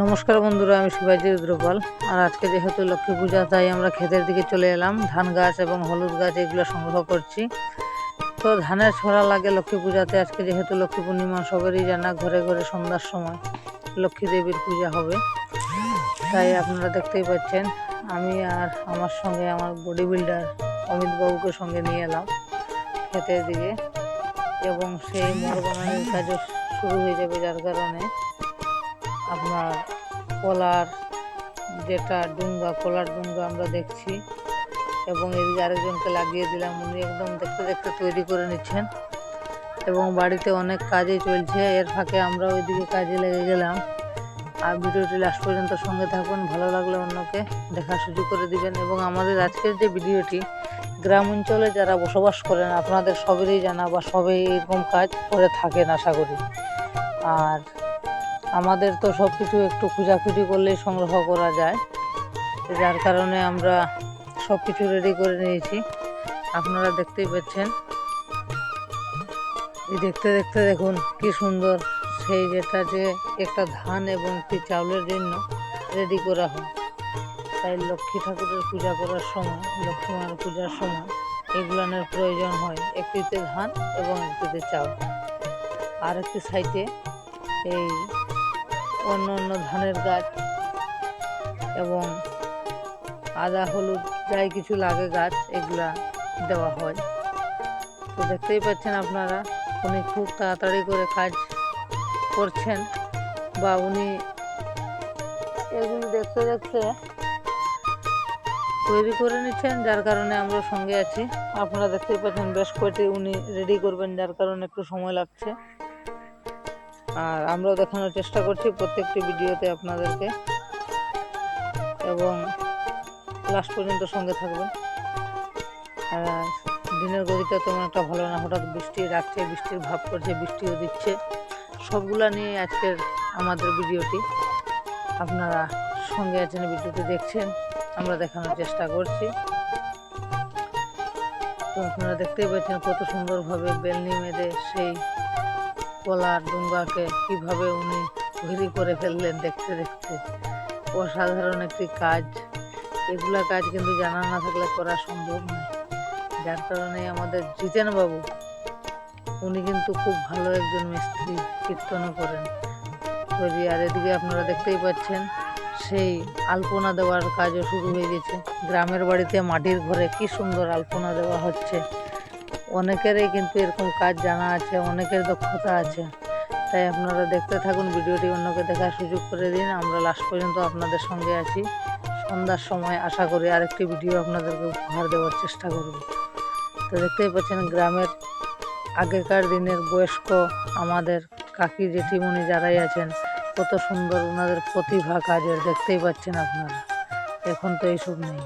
নমস্কার বন্ধুরা, আমি শিবাজি রুদ্রপাল। আর আজকে যেহেতু লক্ষ্মী পূজা, তাই আমরা ক্ষেতের দিকে চলে এলাম। ধান গাছ এবং হলুদ গাছ এগুলো সংগ্রহ করছি। তো ধানের ছড়া লাগে লক্ষ্মী পূজাতে। আজকে যেহেতু লক্ষ্মী পূর্ণিমা, সবেরই জানা ঘরে ঘরে সন্ধ্যার সময় লক্ষ্মী দেবীর পূজা হবে। তাই আপনারা দেখতেই পাচ্ছেন, আমি আর আমার সঙ্গে আমার বডি বিল্ডার অমিত বাবুকে সঙ্গে নিয়ে এলাম ক্ষেতের দিকে। এবং সেই মোড় বানানোর কাজও শুরু হয়ে যাবে, যার কারণে আপনার কলার, যেটা ডুঙ্গা কলার ডুঙ্গা আমরা দেখছি। এবং এদিকে আরেকজনকে লাগিয়ে দিলাম। উনি একদম দেখতে দেখতে তৈরি করে নিচ্ছেন। এবং বাড়িতে অনেক কাজই চলছে। এর ফাঁকে আমরা ওইদিকে কাজে লেগে গেলাম। আর ভিডিওটি লাস্ট পর্যন্ত সঙ্গে থাকুন। ভালো লাগলে অন্যকে দেখার সুযোগ করে দিবেন। এবং আমাদের আজকের যে ভিডিওটি, গ্রাম অঞ্চলে যারা বসবাস করেন, আপনাদের সবেরই জানা বা সবাই এরকম কাজ করে থাকেন, আশা করি। আর আমাদের তো সব কিছু একটু খোঁজাখুঁজি করলেই সংগ্রহ করা যায়। যার কারণে আমরা সব কিছু রেডি করে নিয়েছি। আপনারা দেখতেই পাচ্ছেন। এই দেখতে দেখতে দেখুন কি সুন্দর সেই যেটা যে একটা ধান এবং একটি চাউলের জন্য রেডি করা হয়। তাই লক্ষ্মী ঠাকুরের পূজা করার সময়, লক্ষ্মী মায়ের পূজার সময় এগুলানের প্রয়োজন হয়। একটিতে ধান এবং একটিতে চাউল। আর একটি সাইডে এই অন্য অন্য ধানের গাছ এবং আদা, হলুদ, যাই কিছু লাগে গাছ, এগুলা দেওয়া হয়। তো দেখতেই পাচ্ছেন আপনারা, উনি খুব তাড়াতাড়ি করে কাজ করছেন বা উনি এগুলি দেখতে দেখতে তৈরি করে নিচ্ছেন, যার কারণে আমরা সঙ্গে আছি। আপনারা দেখতেই পাচ্ছেন, বেশ কয়টি উনি রেডি করবেন, যার কারণে একটু সময় লাগছে। আর আমরাও দেখানোর চেষ্টা করছি প্রত্যেকটি ভিডিওতে আপনাদেরকে। এবং লাস্ট পর্যন্ত সঙ্গে থাকবেন। আর দিনের গতিটা তেমন একটা ভালো না, হঠাৎ বৃষ্টি রাখছে বৃষ্টির ভাব করছে বৃষ্টিও দিচ্ছে। সবগুলা নিয়ে আজকের আমাদের ভিডিওটি। আপনারা সঙ্গে আছেন, ভিডিওটি দেখছেন, আমরা দেখানোর চেষ্টা করছি। তো আপনারা দেখতেই পাচ্ছেন কত সুন্দরভাবে বেলনি মেরে সেই কলার ডুঙ্গাকে কীভাবে উনি তৈরি করে ফেললেন দেখতে দেখতে। অসাধারণ একটি কাজ। এগুলা কাজ কিন্তু জানা না থাকলে করা সম্ভব নয়। যার কারণে আমাদের জিতেন বাবু উনি কিন্তু খুব ভালো একজন মিস্ত্রি কীর্তনও করেন। তৈরি আর এদিকে আপনারা দেখতেই পাচ্ছেন, সেই আলপনা দেওয়ার কাজও শুরু হয়ে গেছে। গ্রামের বাড়িতে মাটির ঘরে কি সুন্দর আলপনা দেওয়া হচ্ছে। অনেকেরই কিন্তু এরকম কাজ জানা আছে, অনেকের দক্ষতা আছে। তাই আপনারা দেখতে থাকুন, ভিডিওটি অন্যকে দেখার সুযোগ করে দিন। আমরা লাস্ট পর্যন্ত আপনাদের সঙ্গে আছি। সন্ধ্যার সময় আশা করি আরেকটি ভিডিও আপনাদেরকে উপহার দেওয়ার চেষ্টা করব। তো দেখতেই পাচ্ছেন, গ্রামের আগেকার দিনের বয়স্ক আমাদের কাকি জেঠিমণি যারাই আছেন, কত সুন্দর ওনাদের প্রতিভা কাজের, দেখতেই পাচ্ছেন আপনারা। এখন তো এইসব নেই।